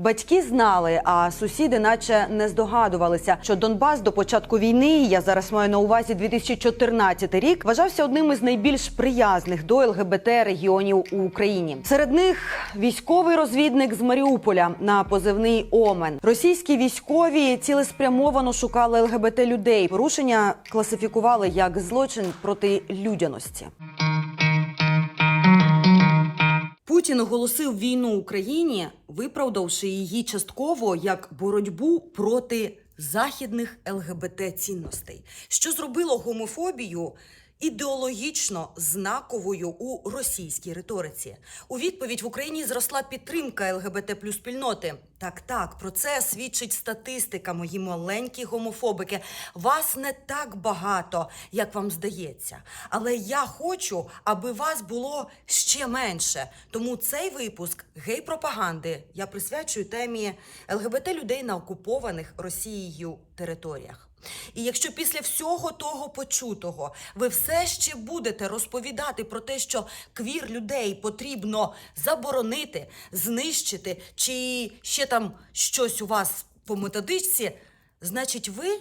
Батьки знали, а сусіди, наче не здогадувалися, що Донбас до початку війни, я зараз маю на увазі 2014 рік, вважався одним із найбільш приязних до ЛГБТ регіонів у Україні. Серед них військовий розвідник з Маріуполя на позивний Омен. Російські військові цілеспрямовано шукали ЛГБТ людей. Порушення класифікували як злочин проти людяності. Путін оголосив війну Україні, виправдавши її частково як боротьбу проти західних ЛГБТ цінностей, що зробило гомофобію ідеологічно знаковою у російській риториці. У відповідь в Україні зросла підтримка ЛГБТ плюс спільноти. Так, так, про це свідчить статистика, мої маленькі гомофобики. Вас не так багато, як вам здається. Але я хочу, аби вас було ще менше. Тому цей випуск гей-пропаганди я присвячую темі ЛГБТ людей на окупованих Росією територіях. І якщо після всього того почутого ви все ще будете розповідати про те, що квір людей потрібно заборонити, знищити, чи ще там щось у вас по методичці, значить ви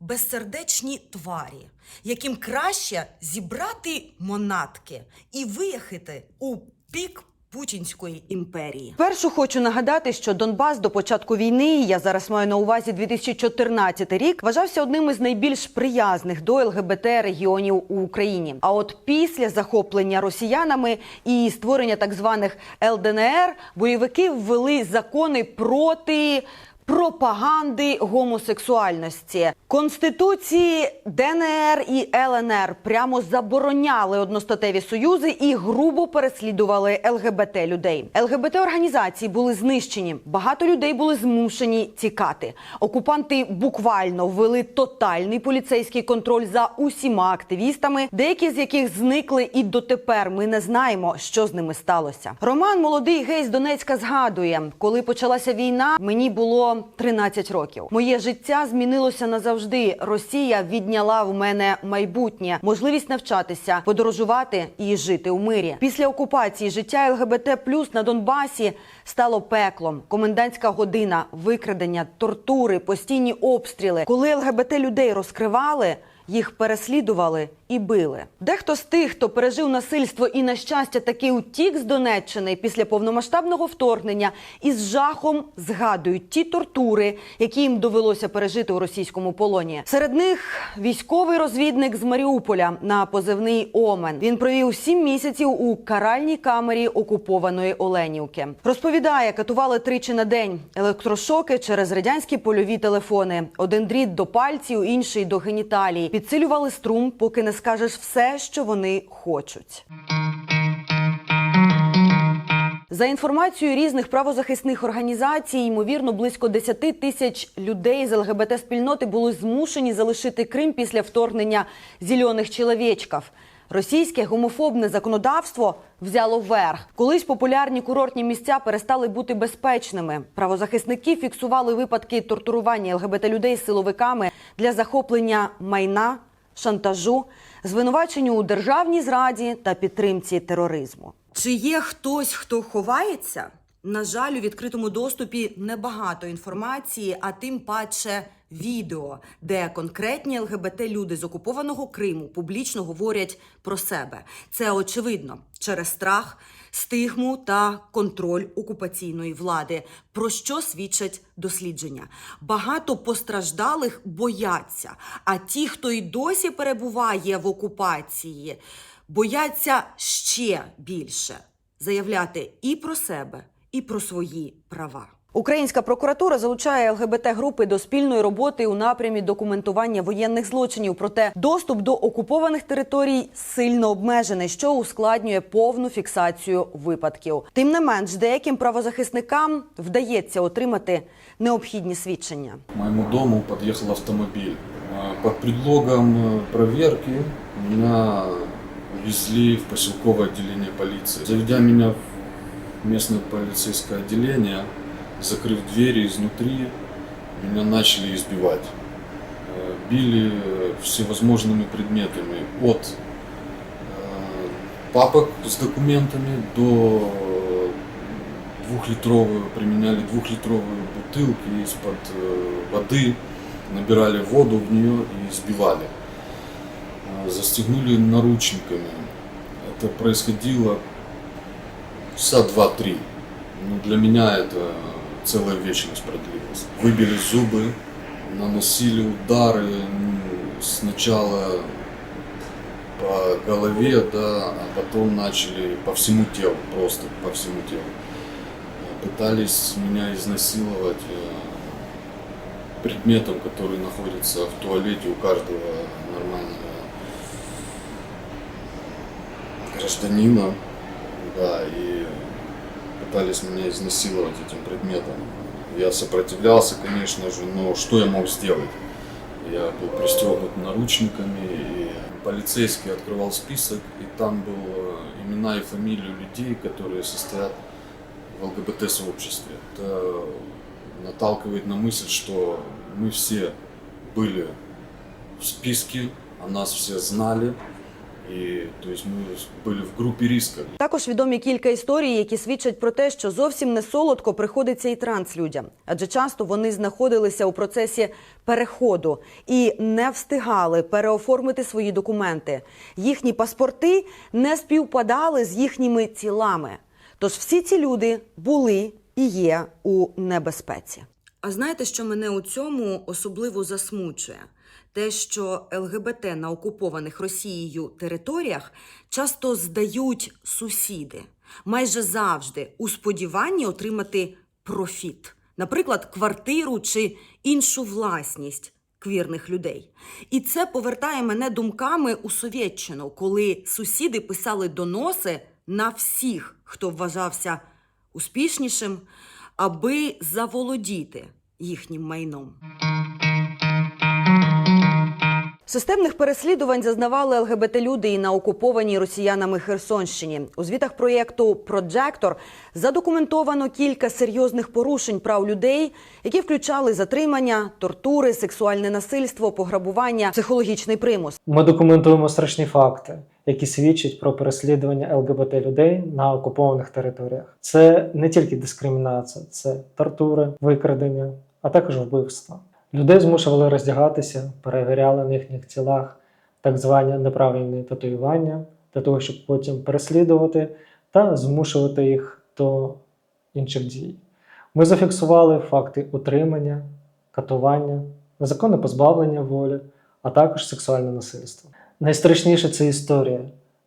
безсердечні тварі, яким краще зібрати монатки і виїхати у пік. Путінської імперії першу хочу нагадати, що Донбас до початку війни, я зараз маю на увазі 2014 рік, вважався одним із найбільш приязних до ЛГБТ регіонів у Україні. А от після захоплення росіянами і створення так званих ЛДНР бойовики ввели закони проти пропаганди гомосексуальності. Конституції ДНР і ЛНР прямо забороняли одностатеві союзи і грубо переслідували ЛГБТ людей. ЛГБТ організації були знищені. Багато людей були змушені тікати. Окупанти буквально ввели тотальний поліцейський контроль за усіма активістами, деякі з яких зникли і дотепер ми не знаємо, що з ними сталося. Роман молодий гей з Донецька згадує, коли почалася війна, мені було 13 років. Моє життя змінилося назавжди. Росія відняла в мене майбутнє, можливість навчатися, подорожувати і жити у мирі. Після окупації життя ЛГБТ плюс на Донбасі стало пеклом. Комендантська година, викрадення, тортури, постійні обстріли. Коли ЛГБТ людей розкривали. Їх переслідували і били. Дехто з тих, хто пережив насильство і на щастя таки утік з Донеччини після повномасштабного вторгнення, із жахом згадують ті тортури, які їм довелося пережити у російському полоні. Серед них військовий розвідник з Маріуполя на позивний Омен. Він провів сім місяців у каральній камері окупованої Оленівки. Розповідає, катували тричі на день електрошоки через радянські польові телефони. Один дріт до пальців, інший до геніталій. Підсилювали струм, поки не скажеш все, що вони хочуть. За інформацією різних правозахисних організацій, ймовірно, близько 10 тисяч людей з ЛГБТ спільноти були змушені залишити Крим після вторгнення зільоних чоловічків. Російське гомофобне законодавство взяло верх. Колись популярні курортні місця перестали бути безпечними. Правозахисники фіксували випадки тортурування ЛГБТ людей силовиками для захоплення майна, шантажу, звинуваченню у державній зраді та підтримці тероризму. Чи є хтось, хто ховається? На жаль, у відкритому доступі небагато інформації, а тим паче відео, де конкретні ЛГБТ-люди з окупованого Криму публічно говорять про себе. Це очевидно через страх, стигму та контроль окупаційної влади, про що свідчать дослідження. Багато постраждалих бояться, а ті, хто й досі перебуває в окупації, бояться ще більше заявляти і про себе, і про свої права. Українська прокуратура залучає ЛГБТ-групи до спільної роботи у напрямі документування воєнних злочинів. Проте доступ до окупованих територій сильно обмежений, що ускладнює повну фіксацію випадків. Тим не менш, деяким правозахисникам вдається отримати необхідні свідчення. К моему дому подъехал автомобиль. А, Под предлогом э, проверки меня увезли в поселковое отделение полиции. Заведя меня в местное полицейское отделение, закрыв двери изнутри, меня начали избивать. Э, Били э, всевозможными предметами от э, папок с документами до двухлитровую, применяли двухлитровые бутылки из-под воды, набирали воду в нее и избивали. Застегнули наручниками. Это происходило часа два-три. Ну, для меня это целая вечность продлилась. Выбили зубы, наносили удары м, сначала по голове, да, а потом начали по всему телу, просто по всему телу. Пытались меня изнасиловать э, предметом, который находится в туалете у каждого нормального гражданина, да, и пытались меня изнасиловать этим предметом. Я сопротивлялся, конечно же, но что я мог сделать? Я был пристегнут наручниками, и полицейский открывал список, и там было имена и фамилии людей, которые состоят в ЛГБТ-сообществе. Это наталкивает на мысль, что мы все были в списке, о нас все знали, и то есть мы были в группе риска. Також відомі кілька історій, які свідчать про те, що зовсім не солодко приходиться і транслюдям, адже часто вони знаходилися у процесі переходу і не встигали переоформити свої документи. Їхні паспорти не співпадали з їхніми тілами. Тож всі ці люди були і є у небезпеці. А знаєте, що мене у цьому особливо засмучує? Те, що ЛГБТ на окупованих Росією територіях часто здають сусіди, майже завжди у сподіванні отримати профіт, наприклад, квартиру чи іншу власність квірних людей. І це повертає мене думками у Совєтщину, коли сусіди писали доноси на всіх, хто вважався успішнішим, аби заволодіти їхнім майном. Системних переслідувань зазнавали ЛГБТ-люди і на окупованій росіянами Херсонщині. У звітах проєкту Проджектор задокументовано кілька серйозних порушень прав людей, які включали затримання, тортури, сексуальне насильство, пограбування, психологічний примус. Ми документуємо страшні факти, які свідчать про переслідування ЛГБТ людей на окупованих територіях. Це не тільки дискримінація, це тортури, викрадення, а також вбивства. Людей змушували роздягатися, перевіряли на їхніх тілах так звані неправильні татуювання для того, щоб потім переслідувати та змушувати їх до інших дій. Ми зафіксували факти утримання, катування, незаконне позбавлення волі, а також сексуальне насильство. Найстрашніше це історія,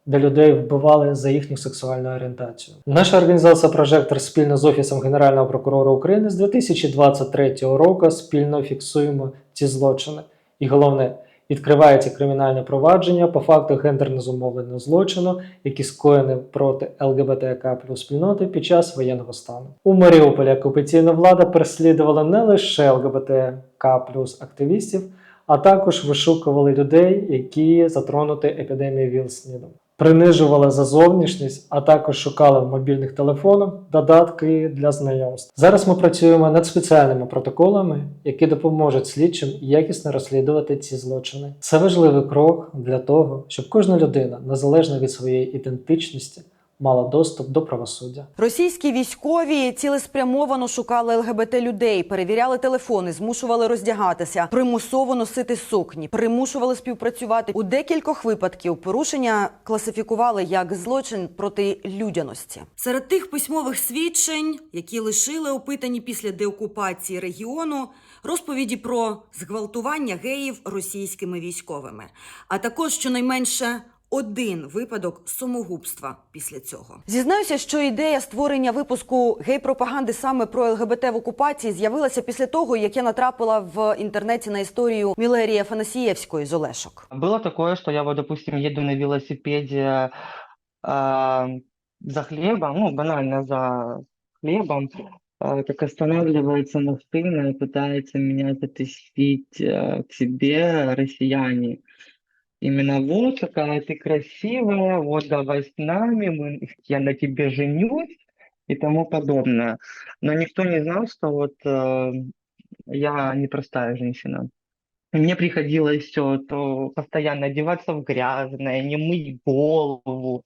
де людей вбивали за їхню сексуальну орієнтацію. Наша організація Прожектор спільно з Офісом Генерального прокурора України з 2023 року спільно фіксуємо ці злочини. І головне, відкривається кримінальне провадження по факту гендерно зумовленого злочину, які скоєні проти ЛГБТК плюс спільноти під час воєнного стану. У Маріуполі окупаційна влада переслідувала не лише ЛГБТК плюс активістів, а також вишукували людей, які затронуті епідемією ВІЛ-СНІДом. Принижували за зовнішність, а також шукали в мобільних телефонах додатки для знайомств. Зараз ми працюємо над спеціальними протоколами, які допоможуть слідчим якісно розслідувати ці злочини. Це важливий крок для того, щоб кожна людина, незалежно від своєї ідентичності, мала доступ до правосуддя. Російські військові цілеспрямовано шукали ЛГБТ людей, перевіряли телефони, змушували роздягатися, примусово носити сукні, примушували співпрацювати. У декількох випадків порушення класифікували як злочин проти людяності. Серед тих письмових свідчень, які лишили опитані після деокупації регіону, розповіді про зґвалтування геїв російськими військовими, а також щонайменше один випадок самогубства після цього. Зізнаюся, що ідея створення випуску гей-пропаганди саме про ЛГБТ в окупації з'явилася після того, як я натрапила в інтернеті на історію Мілерії Афанасієвської з Олешок. Было такое, что я вот, допустим, еду на велосипеде а, за хлебом, ну, банально за хлебом, а, как останавливается машина и пытается меня затащить к себе россияне. Именно вот какая ты красивая, вот давай с нами, мы, я на тебе женюсь и тому подобное. Но никто не знал, что вот э, я непростая женщина. Мне приходилось все то постоянно одеваться в грязное, не мыть голову,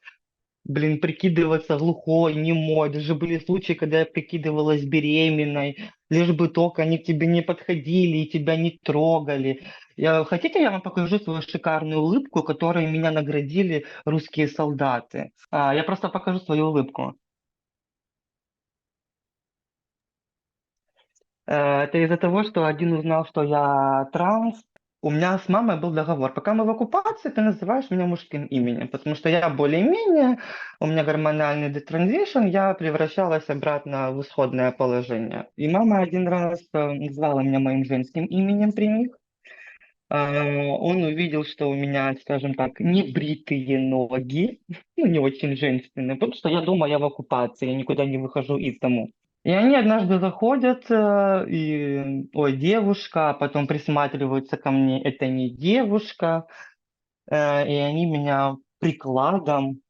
блин, прикидываться глухой, немой. Даже были случаи, когда я прикидывалась беременной, лишь бы только они к тебе не подходили и тебя не трогали. Я, хотите, я вам покажу свою шикарную улыбку, которой меня наградили русские солдаты? А, я просто покажу свою улыбку. Э, Это из-за того, что один узнал, что я транс. У меня с мамой был договор. Пока мы в оккупации, ты называешь меня мужским именем, потому что я более-менее, у меня гормональный детранзишн, я превращалась обратно в исходное положение. И мама один раз э, назвала меня моим женским именем при них. А, Он увидел, что у меня, скажем так, небритые ноги, ну, не очень женственные, потому что я дома, я в оккупации, я никуда не выхожу из дому. И они однажды заходят, э, и, ой, девушка, а потом присматриваются ко мне, это не девушка, э, и они меня прикладом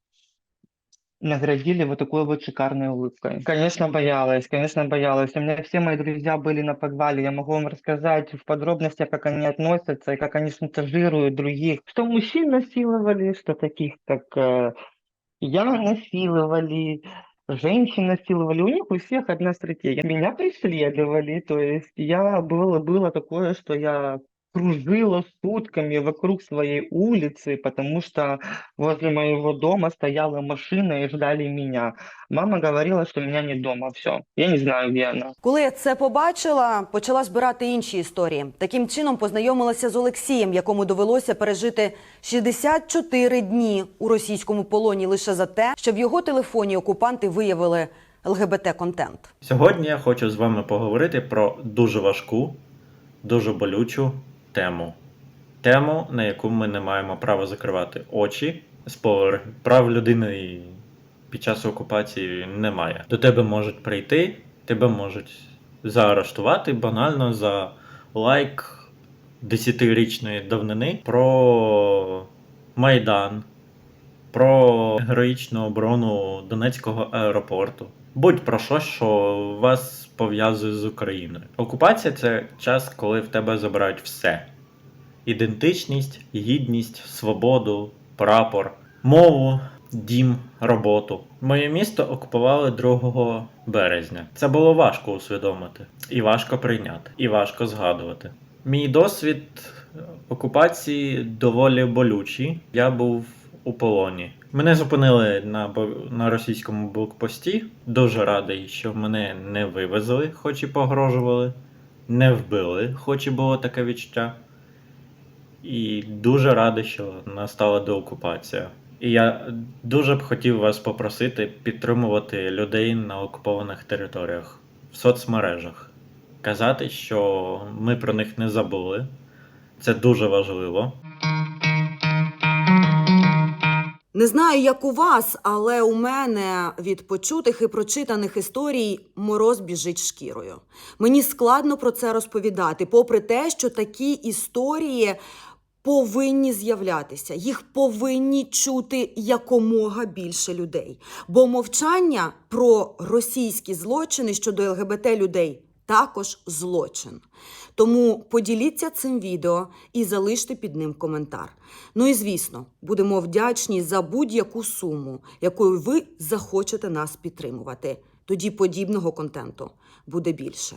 наградили вот такой вот шикарной улыбкой. Конечно, боялась, конечно, боялась. У меня все мои друзья были на подвале, я могу вам рассказать в подробностях, как они относятся и как они шантажируют других. Что мужчин насиловали, что таких, как э, я насиловали, женщин насиловали. У них у всех одна стратегия. Меня преследовали, то есть я было, было такое, что я кружила сутками вокруг своей улицы, потому что возле моего дома стояла машина и ждали меня. Мама говорила, что меня нет дома. Все. Я не знаю, где она. Коли я це побачила, почала збирати інші історії. Таким чином познайомилася з Олексієм, якому довелося пережити 64 дні у російському полоні лише за те, що в його телефоні окупанти виявили ЛГБТ-контент. Сьогодні я хочу з вами поговорити про дуже важку, дуже болючу тему. Тему, на яку ми не маємо права закривати очі. Спойлер, прав людини під час окупації немає. До тебе можуть прийти, тебе можуть заарештувати банально за лайк десятирічної давнини про Майдан, про героїчну оборону Донецького аеропорту. Будь про що, що вас пов'язує з Україною. Окупація це час, коли в тебе забирають все: ідентичність, гідність, свободу, прапор, мову, дім, роботу. Моє місто окупували 2 березня. Це було важко усвідомити, і важко прийняти, і важко згадувати. Мій досвід окупації доволі болючий. Я був у полоні. Мене зупинили на, на російському блокпості. Дуже радий, що мене не вивезли, хоч і погрожували, не вбили, хоч і було таке відчуття. І дуже радий, що настала деокупація. І я дуже б хотів вас попросити підтримувати людей на окупованих територіях в соцмережах. Казати, що ми про них не забули. Це дуже важливо. Не знаю, як у вас, але у мене від почутих і прочитаних історій мороз біжить шкірою. Мені складно про це розповідати, попри те, що такі історії повинні з'являтися, їх повинні чути якомога більше людей. Бо мовчання про російські злочини щодо ЛГБТ людей також злочин. Тому поділіться цим відео і залиште під ним коментар. Ну і звісно, будемо вдячні за будь-яку суму, якою ви захочете нас підтримувати. Тоді подібного контенту буде більше.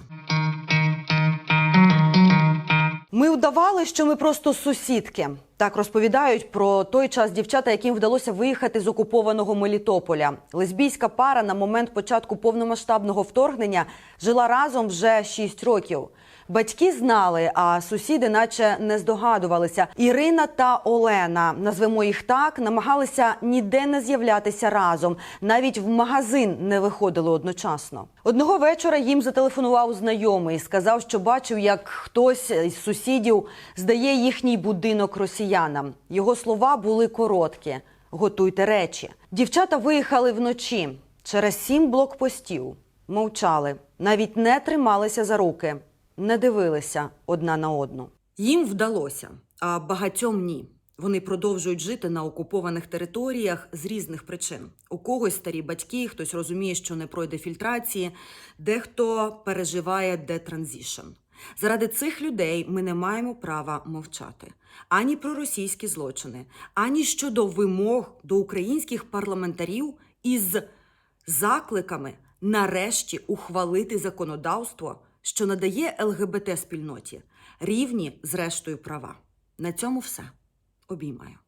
Ми вдавали, що ми просто сусідки. Так розповідають про той час дівчата, яким вдалося виїхати з окупованого Мелітополя. Лесбійська пара на момент початку повномасштабного вторгнення жила разом вже 6 років. Батьки знали, а сусіди, наче не здогадувалися. Ірина та Олена, назвемо їх так, намагалися ніде не з'являтися разом, навіть в магазин не виходили одночасно. Одного вечора їм зателефонував знайомий сказав, що бачив, як хтось із сусідів здає їхній будинок росіянам. Його слова були короткі: готуйте речі. Дівчата виїхали вночі через сім блокпостів, мовчали, навіть не трималися за руки не дивилися одна на одну. Їм вдалося, а багатьом ні. Вони продовжують жити на окупованих територіях з різних причин. У когось старі батьки, хтось розуміє, що не пройде фільтрації, дехто переживає детранзішн. Заради цих людей ми не маємо права мовчати ані про російські злочини, ані щодо вимог до українських парламентарів із закликами нарешті ухвалити законодавство що надає ЛГБТ спільноті рівні, зрештою, права. На цьому все. Обіймаю.